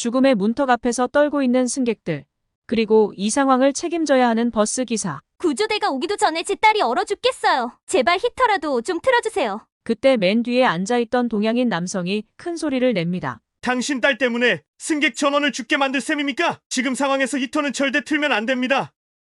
죽음의 문턱 앞에서 떨고 있는 승객들, 그리고 이 상황을 책임져야 하는 버스 기사. 구조대가 오기도 전에 제 딸이 얼어 죽겠어요. 제발 히터라도 좀 틀어주세요. 그때 맨 뒤에 앉아있던 동양인 남성이 큰 소리를 냅니다. 당신 딸 때문에 승객 전원을 죽게 만들 셈입니까? 지금 상황에서 히터는 절대 틀면 안 됩니다.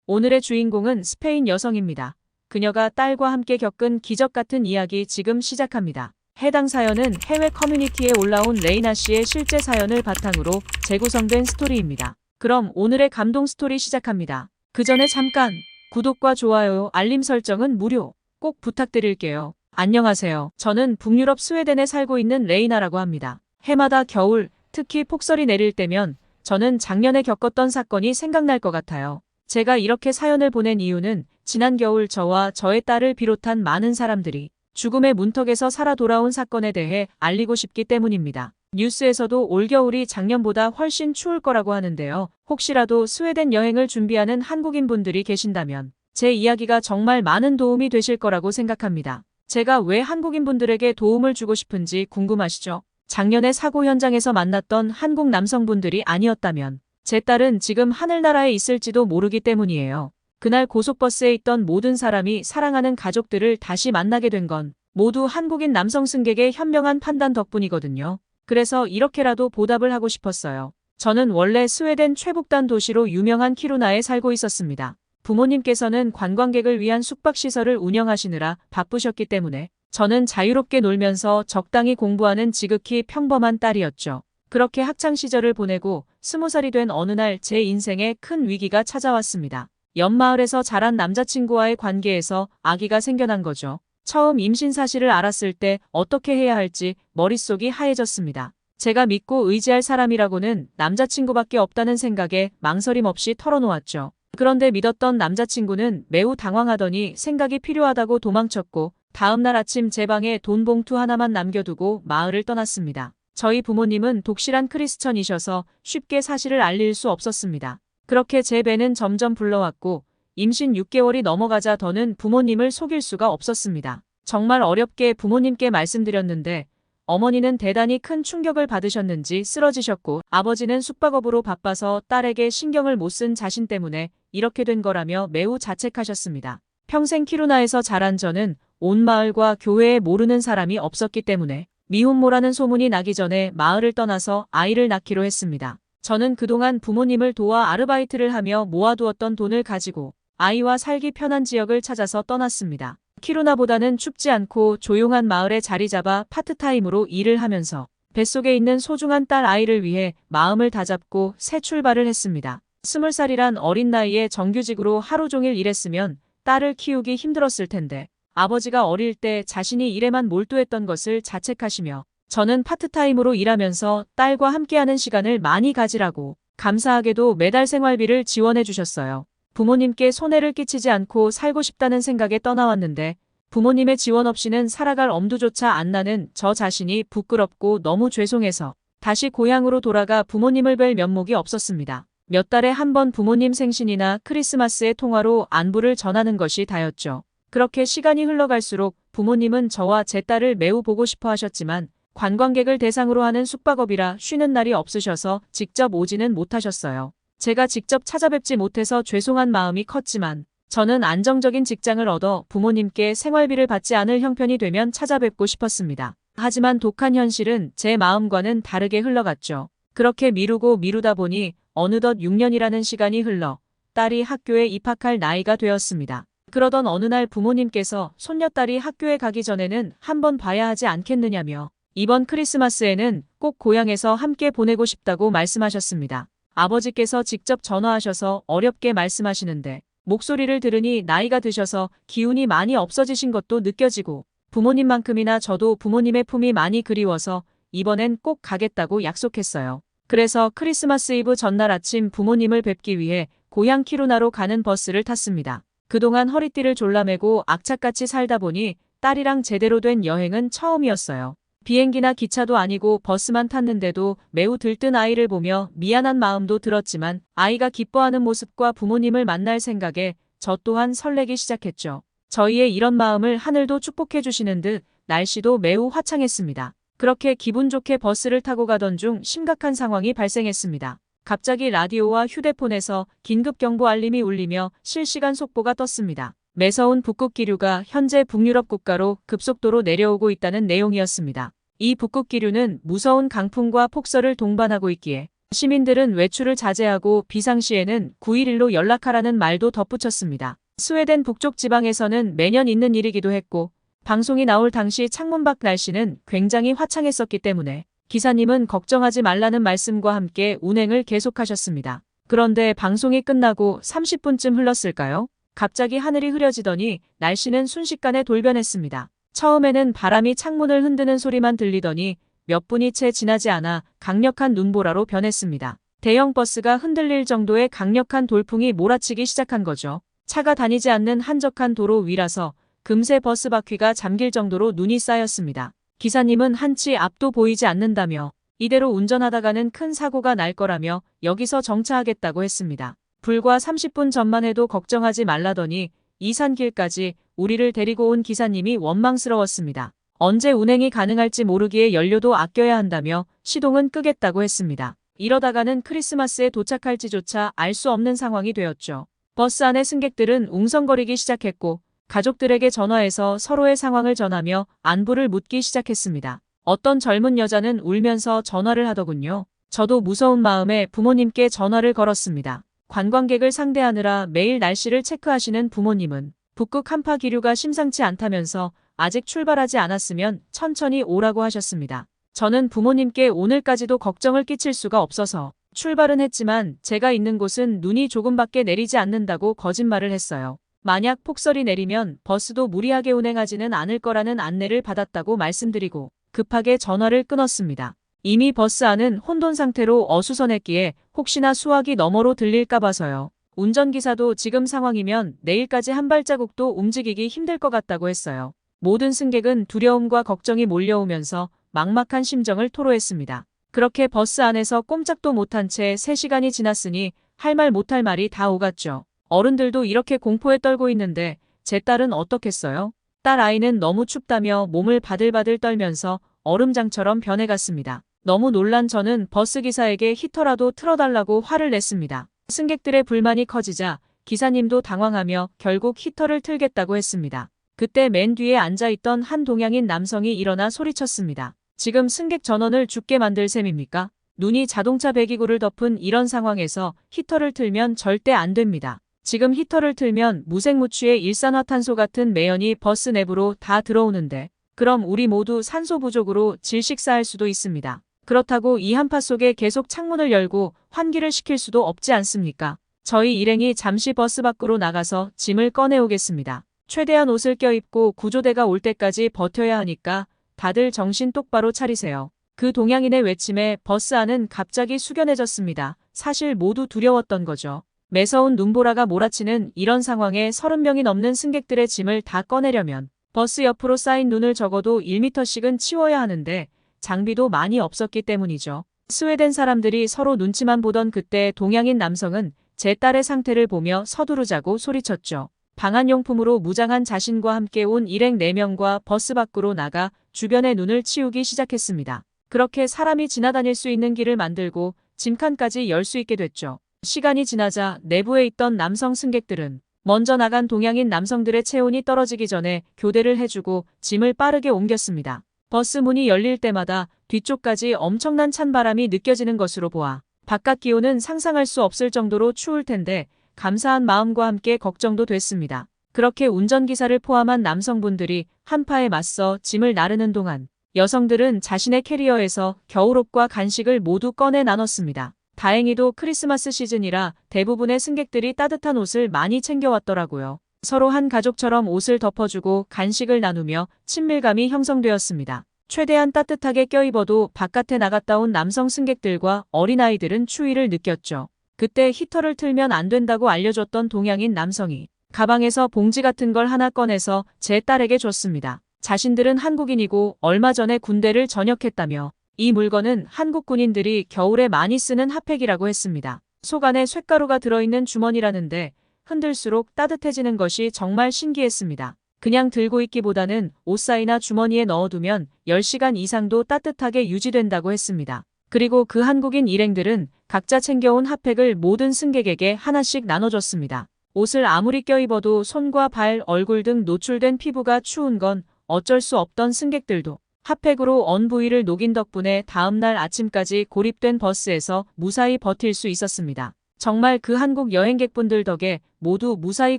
오늘의 주인공은 스페인 여성입니다. 그녀가 딸과 함께 겪은 기적 같은 이야기 지금 시작합니다. 해당 사연은 해외 커뮤니티에 올라온 레이나 씨의 실제 사연을 바탕으로 재구성된 스토리입니다. 그럼 오늘의 감동 스토리 시작합니다. 그 전에 잠깐 구독과 좋아요, 알림 설정은 무료. 꼭 부탁드릴게요. 안녕하세요. 저는 북유럽 스웨덴에 살고 있는 레이나라고 합니다. 해마다 겨울, 특히 폭설이 내릴 때면 저는 작년에 겪었던 사건이 생각날 것 같아요. 제가 이렇게 사연을 보낸 이유는 지난 겨울 저와 저의 딸을 비롯한 많은 사람들이 죽음의 문턱에서 살아 돌아온 사건에 대해 알리고 싶기 때문입니다. 뉴스에서도 올겨울이 작년보다 훨씬 추울 거라고 하는데요. 혹시라도 스웨덴 여행을 준비하는 한국인 분들이 계신다면 제 이야기가 정말 많은 도움이 되실 거라고 생각합니다. 제가 왜 한국인 분들에게 도움을 주고 싶은지 궁금하시죠? 작년에 사고 현장에서 만났던 한국 남성분들이 아니었다면 제 딸은 지금 하늘나라에 있을지도 모르기 때문이에요. 그날 고속버스에 있던 모든 사람이 사랑하는 가족들을 다시 만나게 된 건 모두 한국인 남성 승객의 현명한 판단 덕분이거든요. 그래서 이렇게라도 보답을 하고 싶었어요. 저는 원래 스웨덴 최북단 도시로 유명한 키루나에 살고 있었습니다. 부모님께서는 관광객을 위한 숙박시설을 운영하시느라 바쁘셨기 때문에 저는 자유롭게 놀면서 적당히 공부하는 지극히 평범한 딸이었죠. 그렇게 학창 시절을 보내고 스무 살이 된 어느 날 제 인생에 큰 위기가 찾아왔습니다. 옆마을에서 자란 남자친구와의 관계에서 아기가 생겨난 거죠. 처음 임신 사실을 알았을 때 어떻게 해야 할지 머릿속이 하얘졌습니다. 제가 믿고 의지할 사람이라고는 남자친구밖에 없다는 생각에 망설임 없이 털어놓았죠. 그런데 믿었던 남자친구는 매우 당황하더니 생각이 필요하다고 도망쳤고 다음날 아침 제 방에 돈 봉투 하나만 남겨두고 마을을 떠났습니다. 저희 부모님은 독실한 크리스천이셔서 쉽게 사실을 알릴 수 없었습니다. 그렇게 제 배는 점점 불러왔고 임신 6개월이 넘어가자 더는 부모님을 속일 수가 없었습니다. 정말 어렵게 부모님께 말씀드렸는데 어머니는 대단히 큰 충격을 받으셨는지 쓰러지셨고 아버지는 숙박업으로 바빠서 딸에게 신경을 못 쓴 자신 때문에 이렇게 된 거라며 매우 자책하셨습니다. 평생 키루나에서 자란 저는 온 마을과 교회에 모르는 사람이 없었기 때문에 미혼모라는 소문이 나기 전에 마을을 떠나서 아이를 낳기로 했습니다. 저는 그동안 부모님을 도와 아르바이트를 하며 모아두었던 돈을 가지고 아이와 살기 편한 지역을 찾아서 떠났습니다. 키루나보다는 춥지 않고 조용한 마을에 자리 잡아 파트타임으로 일을 하면서 뱃속에 있는 소중한 딸 아이를 위해 마음을 다잡고 새 출발을 했습니다. 스물 살이란 어린 나이에 정규직으로 하루 종일 일했으면 딸을 키우기 힘들었을 텐데 아버지가 어릴 때 자신이 일에만 몰두했던 것을 자책하시며 저는 파트타임으로 일하면서 딸과 함께하는 시간을 많이 가지라고 감사하게도 매달 생활비를 지원해 주셨어요. 부모님께 손해를 끼치지 않고 살고 싶다는 생각에 떠나왔는데 부모님의 지원 없이는 살아갈 엄두조차 안 나는 저 자신이 부끄럽고 너무 죄송해서 다시 고향으로 돌아가 부모님을 뵐 면목이 없었습니다. 몇 달에 한 번 부모님 생신이나 크리스마스의 통화로 안부를 전하는 것이 다였죠. 그렇게 시간이 흘러갈수록 부모님은 저와 제 딸을 매우 보고 싶어 하셨지만 관광객을 대상으로 하는 숙박업이라 쉬는 날이 없으셔서 직접 오지는 못하셨어요. 제가 직접 찾아뵙지 못해서 죄송한 마음이 컸지만 저는 안정적인 직장을 얻어 부모님께 생활비를 받지 않을 형편이 되면 찾아뵙고 싶었습니다. 하지만 독한 현실은 제 마음과는 다르게 흘러갔죠. 그렇게 미루고 미루다 보니 어느덧 6년이라는 시간이 흘러 딸이 학교에 입학할 나이가 되었습니다. 그러던 어느 날 부모님께서 손녀딸이 학교에 가기 전에는 한번 봐야 하지 않겠느냐며 이번 크리스마스에는 꼭 고향에서 함께 보내고 싶다고 말씀하셨습니다. 아버지께서 직접 전화하셔서 어렵게 말씀하시는데 목소리를 들으니 나이가 드셔서 기운이 많이 없어지신 것도 느껴지고 부모님만큼이나 저도 부모님의 품이 많이 그리워서 이번엔 꼭 가겠다고 약속했어요. 그래서 크리스마스 이브 전날 아침 부모님을 뵙기 위해 고향 키루나로 가는 버스를 탔습니다. 그동안 허리띠를 졸라매고 악착같이 살다 보니 딸이랑 제대로 된 여행은 처음이었어요. 비행기나 기차도 아니고 버스만 탔는데도 매우 들뜬 아이를 보며 미안한 마음도 들었지만 아이가 기뻐하는 모습과 부모님을 만날 생각에 저 또한 설레기 시작했죠. 저희의 이런 마음을 하늘도 축복해 주시는 듯 날씨도 매우 화창했습니다. 그렇게 기분 좋게 버스를 타고 가던 중 심각한 상황이 발생했습니다. 갑자기 라디오와 휴대폰에서 긴급 경보 알림이 울리며 실시간 속보가 떴습니다. 매서운 북극 기류가 현재 북유럽 국가로 급속도로 내려오고 있다는 내용이었습니다. 이 북극 기류는 무서운 강풍과 폭설을 동반하고 있기에 시민들은 외출을 자제하고 비상시에는 911로 연락하라는 말도 덧붙였습니다. 스웨덴 북쪽 지방에서는 매년 있는 일이기도 했고 방송이 나올 당시 창문 밖 날씨는 굉장히 화창했었기 때문에 기사님은 걱정하지 말라는 말씀과 함께 운행을 계속하셨습니다. 그런데 방송이 끝나고 30분쯤 흘렀을까요? 갑자기 하늘이 흐려지더니 날씨는 순식간에 돌변했습니다. 처음에는 바람이 창문을 흔드는 소리만 들리더니 몇 분이 채 지나지 않아 강력한 눈보라로 변했습니다. 대형 버스가 흔들릴 정도의 강력한 돌풍이 몰아치기 시작한 거죠. 차가 다니지 않는 한적한 도로 위라서 금세 버스 바퀴가 잠길 정도로 눈이 쌓였습니다. 기사님은 한치 앞도 보이지 않는다며 이대로 운전하다가는 큰 사고가 날 거라며 여기서 정차하겠다고 했습니다. 불과 30분 전만 해도 걱정하지 말라더니 이 산길까지 우리를 데리고 온 기사님이 원망스러웠습니다. 언제 운행이 가능할지 모르기에 연료도 아껴야 한다며 시동은 끄겠다고 했습니다. 이러다가는 크리스마스에 도착할지조차 알 수 없는 상황이 되었죠. 버스 안의 승객들은 웅성거리기 시작했고 가족들에게 전화해서 서로의 상황을 전하며 안부를 묻기 시작했습니다. 어떤 젊은 여자는 울면서 전화를 하더군요. 저도 무서운 마음에 부모님께 전화를 걸었습니다. 관광객을 상대하느라 매일 날씨를 체크하시는 부모님은 북극 한파 기류가 심상치 않다면서 아직 출발하지 않았으면 천천히 오라고 하셨습니다. 저는 부모님께 오늘까지도 걱정을 끼칠 수가 없어서 출발은 했지만 제가 있는 곳은 눈이 조금밖에 내리지 않는다고 거짓말을 했어요. 만약 폭설이 내리면 버스도 무리하게 운행하지는 않을 거라는 안내를 받았다고 말씀드리고 급하게 전화를 끊었습니다. 이미 버스 안은 혼돈 상태로 어수선했기에 혹시나 수화기 너머로 들릴까 봐서요. 운전기사도 지금 상황이면 내일까지 한 발자국도 움직이기 힘들 것 같다고 했어요. 모든 승객은 두려움과 걱정이 몰려오면서 막막한 심정을 토로했습니다. 그렇게 버스 안에서 꼼짝도 못한 채 3시간이 지났으니 할 말 못할 말이 다 오갔죠. 어른들도 이렇게 공포에 떨고 있는데 제 딸은 어떻겠어요? 딸 아이는 너무 춥다며 몸을 바들바들 떨면서 얼음장처럼 변해갔습니다. 너무 놀란 저는 버스기사에게 히터라도 틀어달라고 화를 냈습니다. 승객들의 불만이 커지자 기사님도 당황하며 결국 히터를 틀겠다고 했습니다. 그때 맨 뒤에 앉아있던 한 동양인 남성이 일어나 소리쳤습니다. 지금 승객 전원을 죽게 만들 셈입니까? 눈이 자동차 배기구를 덮은 이런 상황에서 히터를 틀면 절대 안 됩니다. 지금 히터를 틀면 무색무취의 일산화탄소 같은 매연이 버스 내부로 다 들어오는데 그럼 우리 모두 산소 부족으로 질식사할 수도 있습니다. 그렇다고 이 한파 속에 계속 창문을 열고 환기를 시킬 수도 없지 않습니까? 저희 일행이 잠시 버스 밖으로 나가서 짐을 꺼내오겠습니다. 최대한 옷을 껴입고 구조대가 올 때까지 버텨야 하니까 다들 정신 똑바로 차리세요. 그 동양인의 외침에 버스 안은 갑자기 숙연해졌습니다. 사실 모두 두려웠던 거죠. 매서운 눈보라가 몰아치는 이런 상황에 30명이 넘는 승객들의 짐을 다 꺼내려면 버스 옆으로 쌓인 눈을 적어도 1m씩은 치워야 하는데 장비도 많이 없었기 때문이죠. 스웨덴 사람들이 서로 눈치만 보던 그때 동양인 남성은 제 딸의 상태를 보며 서두르자고 소리쳤죠. 방한용품으로 무장한 자신과 함께 온 일행 4명과 버스 밖으로 나가 주변의 눈을 치우기 시작했습니다. 그렇게 사람이 지나다닐 수 있는 길을 만들고 짐칸까지 열 수 있게 됐죠. 시간이 지나자 내부에 있던 남성 승객들은 먼저 나간 동양인 남성들의 체온이 떨어지기 전에 교대를 해주고 짐을 빠르게 옮겼습니다. 버스 문이 열릴 때마다 뒤쪽까지 엄청난 찬바람이 느껴지는 것으로 보아 바깥 기온은 상상할 수 없을 정도로 추울 텐데 감사한 마음과 함께 걱정도 됐습니다. 그렇게 운전기사를 포함한 남성분들이 한파에 맞서 짐을 나르는 동안 여성들은 자신의 캐리어에서 겨울옷과 간식을 모두 꺼내 나눴습니다. 다행히도 크리스마스 시즌이라 대부분의 승객들이 따뜻한 옷을 많이 챙겨왔더라고요. 서로 한 가족처럼 옷을 덮어주고 간식을 나누며 친밀감이 형성되었습니다. 최대한 따뜻하게 껴입어도 바깥에 나갔다 온 남성 승객들과 어린아이들은 추위를 느꼈죠. 그때 히터를 틀면 안 된다고 알려줬던 동양인 남성이 가방에서 봉지 같은 걸 하나 꺼내서 제 딸에게 줬습니다. 자신들은 한국인이고 얼마 전에 군대를 전역했다며 이 물건은 한국 군인들이 겨울에 많이 쓰는 핫팩이라고 했습니다. 속 안에 쇳가루가 들어있는 주머니라는데 흔들수록 따뜻해지는 것이 정말 신기했습니다. 그냥 들고 있기보다는 옷사이나 주머니에 넣어두면 10시간 이상도 따뜻하게 유지된다고 했습니다. 그리고 그 한국인 일행들은 각자 챙겨온 핫팩을 모든 승객에게 하나씩 나눠줬습니다. 옷을 아무리 껴입어도 손과 발, 얼굴 등 노출된 피부가 추운 건 어쩔 수 없던 승객들도 핫팩으로 언 부위를 녹인 덕분에 다음날 아침까지 고립된 버스에서 무사히 버틸 수 있었습니다. 정말 그 한국 여행객분들 덕에 모두 무사히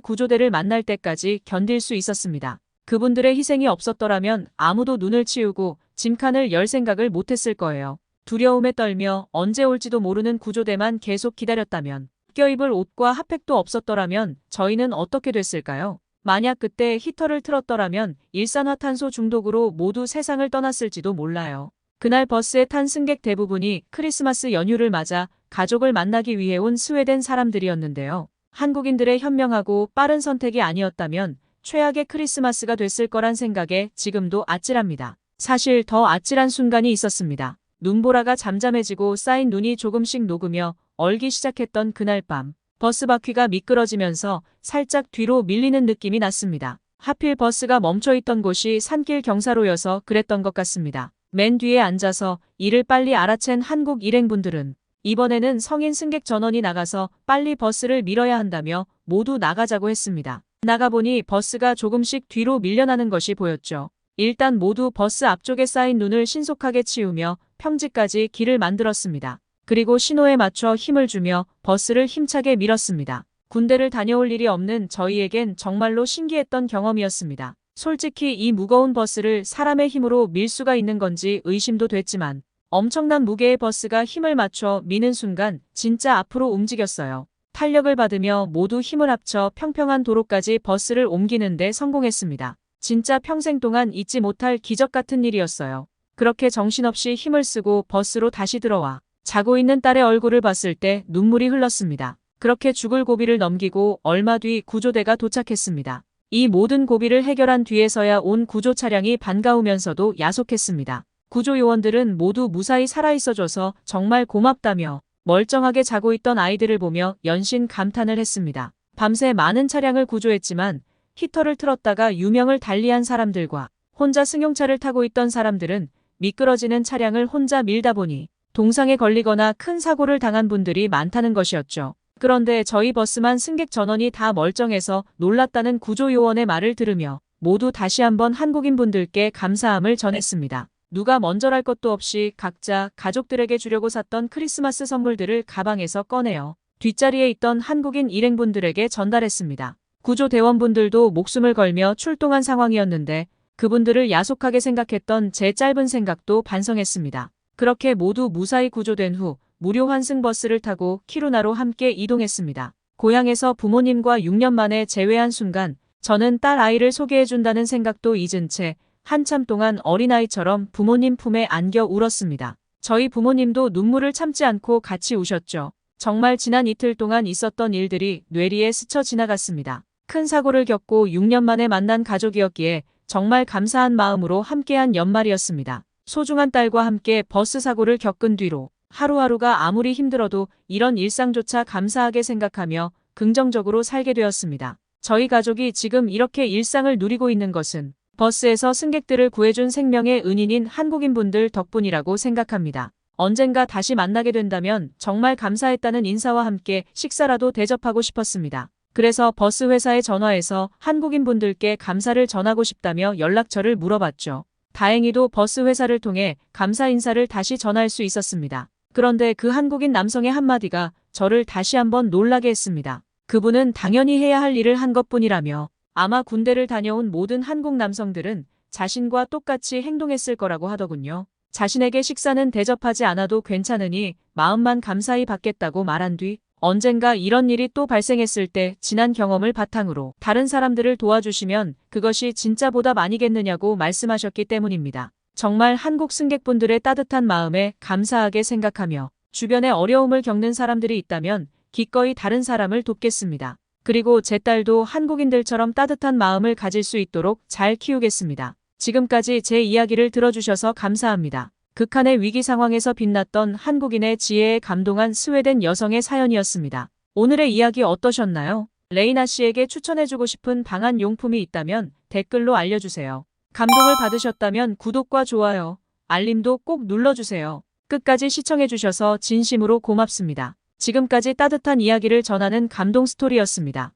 구조대를 만날 때까지 견딜 수 있었습니다. 그분들의 희생이 없었더라면 아무도 눈을 치우고 짐칸을 열 생각을 못했을 거예요. 두려움에 떨며 언제 올지도 모르는 구조대만 계속 기다렸다면 껴입을 옷과 핫팩도 없었더라면 저희는 어떻게 됐을까요? 만약 그때 히터를 틀었더라면 일산화탄소 중독으로 모두 세상을 떠났을지도 몰라요. 그날 버스에 탄 승객 대부분이 크리스마스 연휴를 맞아 가족을 만나기 위해 온 스웨덴 사람들이었는데요. 한국인들의 현명하고 빠른 선택이 아니었다면 최악의 크리스마스가 됐을 거란 생각에 지금도 아찔합니다. 사실 더 아찔한 순간이 있었습니다. 눈보라가 잠잠해지고 쌓인 눈이 조금씩 녹으며 얼기 시작했던 그날 밤. 버스 바퀴가 미끄러지면서 살짝 뒤로 밀리는 느낌이 났습니다. 하필 버스가 멈춰있던 곳이 산길 경사로여서 그랬던 것 같습니다. 맨 뒤에 앉아서 이를 빨리 알아챈 한국 일행분들은 이번에는 성인 승객 전원이 나가서 빨리 버스를 밀어야 한다며 모두 나가자고 했습니다. 나가보니 버스가 조금씩 뒤로 밀려나는 것이 보였죠. 일단 모두 버스 앞쪽에 쌓인 눈을 신속하게 치우며 평지까지 길을 만들었습니다. 그리고 신호에 맞춰 힘을 주며 버스를 힘차게 밀었습니다. 군대를 다녀올 일이 없는 저희에겐 정말로 신기했던 경험이었습니다. 솔직히 이 무거운 버스를 사람의 힘으로 밀 수가 있는 건지 의심도 됐지만 엄청난 무게의 버스가 힘을 맞춰 미는 순간 진짜 앞으로 움직였어요. 탄력을 받으며 모두 힘을 합쳐 평평한 도로까지 버스를 옮기는데 성공했습니다. 진짜 평생 동안 잊지 못할 기적 같은 일이었어요. 그렇게 정신없이 힘을 쓰고 버스로 다시 들어와 자고 있는 딸의 얼굴을 봤을 때 눈물이 흘렀습니다. 그렇게 죽을 고비를 넘기고 얼마 뒤 구조대가 도착했습니다. 이 모든 고비를 해결한 뒤에서야 온 구조 차량이 반가우면서도 야속했습니다. 구조 요원들은 모두 무사히 살아있어줘서 정말 고맙다며 멀쩡하게 자고 있던 아이들을 보며 연신 감탄을 했습니다. 밤새 많은 차량을 구조했지만 히터를 틀었다가 유명을 달리한 사람들과 혼자 승용차를 타고 있던 사람들은 미끄러지는 차량을 혼자 밀다 보니 동상에 걸리거나 큰 사고를 당한 분들이 많다는 것이었죠. 그런데 저희 버스만 승객 전원이 다 멀쩡해서 놀랐다는 구조요원의 말을 들으며 모두 다시 한번 한국인 분들께 감사함을 전했습니다. 누가 먼저랄 것도 없이 각자 가족들에게 주려고 샀던 크리스마스 선물들을 가방에서 꺼내어 뒷자리에 있던 한국인 일행분들에게 전달했습니다. 구조대원분들도 목숨을 걸며 출동한 상황이었는데 그분들을 야속하게 생각했던 제 짧은 생각도 반성했습니다. 그렇게 모두 무사히 구조된 후 무료 환승 버스를 타고 키루나로 함께 이동했습니다. 고향에서 부모님과 6년 만에 재회한 순간 저는 딸 아이를 소개해준다는 생각도 잊은 채 한참 동안 어린아이처럼 부모님 품에 안겨 울었습니다. 저희 부모님도 눈물을 참지 않고 같이 우셨죠. 정말 지난 이틀 동안 있었던 일들이 뇌리에 스쳐 지나갔습니다. 큰 사고를 겪고 6년 만에 만난 가족이었기에 정말 감사한 마음으로 함께한 연말이었습니다. 소중한 딸과 함께 버스 사고를 겪은 뒤로 하루하루가 아무리 힘들어도 이런 일상조차 감사하게 생각하며 긍정적으로 살게 되었습니다. 저희 가족이 지금 이렇게 일상을 누리고 있는 것은 버스에서 승객들을 구해준 생명의 은인인 한국인분들 덕분이라고 생각합니다. 언젠가 다시 만나게 된다면 정말 감사했다는 인사와 함께 식사라도 대접하고 싶었습니다. 그래서 버스 회사에 전화해서 한국인분들께 감사를 전하고 싶다며 연락처를 물어봤죠. 다행히도 버스 회사를 통해 감사 인사를 다시 전할 수 있었습니다. 그런데 그 한국인 남성의 한마디가 저를 다시 한번 놀라게 했습니다. 그분은 당연히 해야 할 일을 한 것뿐이라며 아마 군대를 다녀온 모든 한국 남성들은 자신과 똑같이 행동했을 거라고 하더군요. 자신에게 식사는 대접하지 않아도 괜찮으니 마음만 감사히 받겠다고 말한 뒤 언젠가 이런 일이 또 발생했을 때 지난 경험을 바탕으로 다른 사람들을 도와주시면 그것이 진짜 보답 아니겠느냐고 말씀하셨기 때문입니다. 정말 한국 승객분들의 따뜻한 마음에 감사하게 생각하며 주변에 어려움을 겪는 사람들이 있다면 기꺼이 다른 사람을 돕겠습니다. 그리고 제 딸도 한국인들처럼 따뜻한 마음을 가질 수 있도록 잘 키우겠습니다. 지금까지 제 이야기를 들어주셔서 감사합니다. 극한의 위기 상황에서 빛났던 한국인의 지혜에 감동한 스웨덴 여성의 사연이었습니다. 오늘의 이야기 어떠셨나요? 레이나 씨에게 추천해주고 싶은 방한 용품이 있다면 댓글로 알려주세요. 감동을 받으셨다면 구독과 좋아요, 알림도 꼭 눌러주세요. 끝까지 시청해주셔서 진심으로 고맙습니다. 지금까지 따뜻한 이야기를 전하는 감동 스토리였습니다.